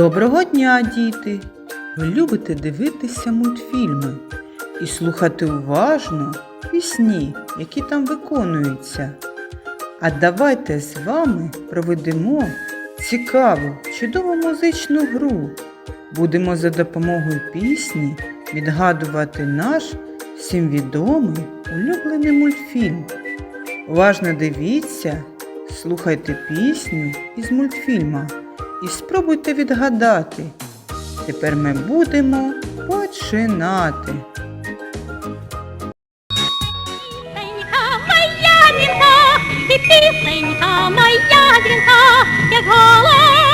Доброго дня, діти! Ви любите дивитися мультфільми і слухати уважно пісні, які там виконуються. А давайте з вами проведемо цікаву, чудову музичну гру. Будемо за допомогою пісні відгадувати наш всім відомий улюблений мультфільм. Уважно дивіться, слухайте пісню із мультфільма і спробуйте відгадати. Тепер ми будемо починати. Пісенька моя дзвінка, і пісенька моя дзвінка, як голос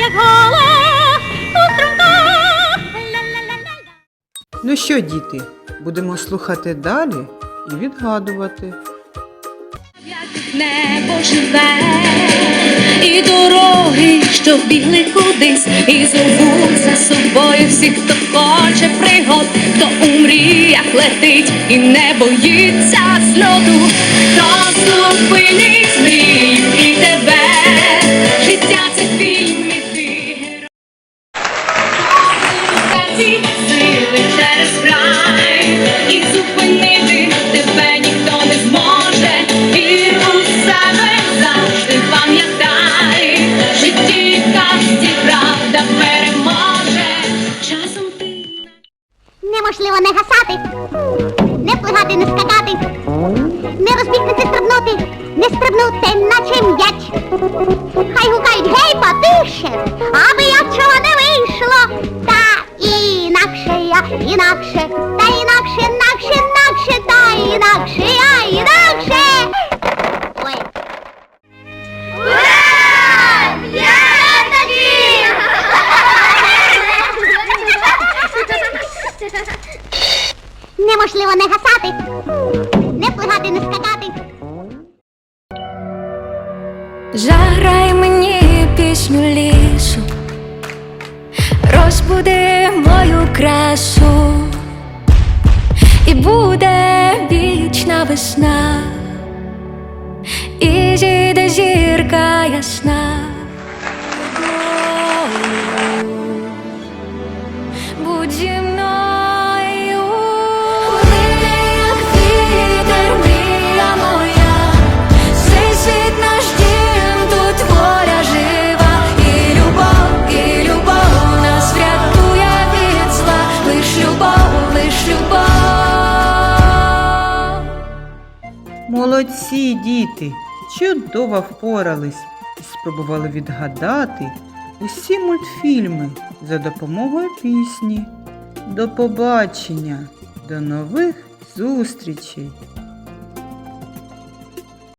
як голос у струмках. Ла-ла-ла-ла-ла. Ну що, діти, будемо слухати далі і відгадувати. Як небо живе, і дороги, що бігли кудись, і зовуть за собою всіх, хто хоче пригод, хто у мріях летить і не боїться зльоту, хто зупинить і тебе ніхто не зможе. Вір у себе завжди пам'ятай, житті казці правда переможе. Неможливо не гасати, не плигати, не скакати, не розбігти, стрибнути, не стрибнути, наче м'яч. Хай гукають гей, потише, аби я чого не інакше та інакше, інакше, інакше, та інакше я, інакше. Ой. Неможливо не гасати, не плигати, не скакати. Заграй мені пісню лісу, розбуди мою красу, і буде вічна весна, і зійде зірка ясна. Молодці, діти! Чудово впорались і спробували відгадати усі мультфільми за допомогою пісні. До побачення, до нових зустрічей!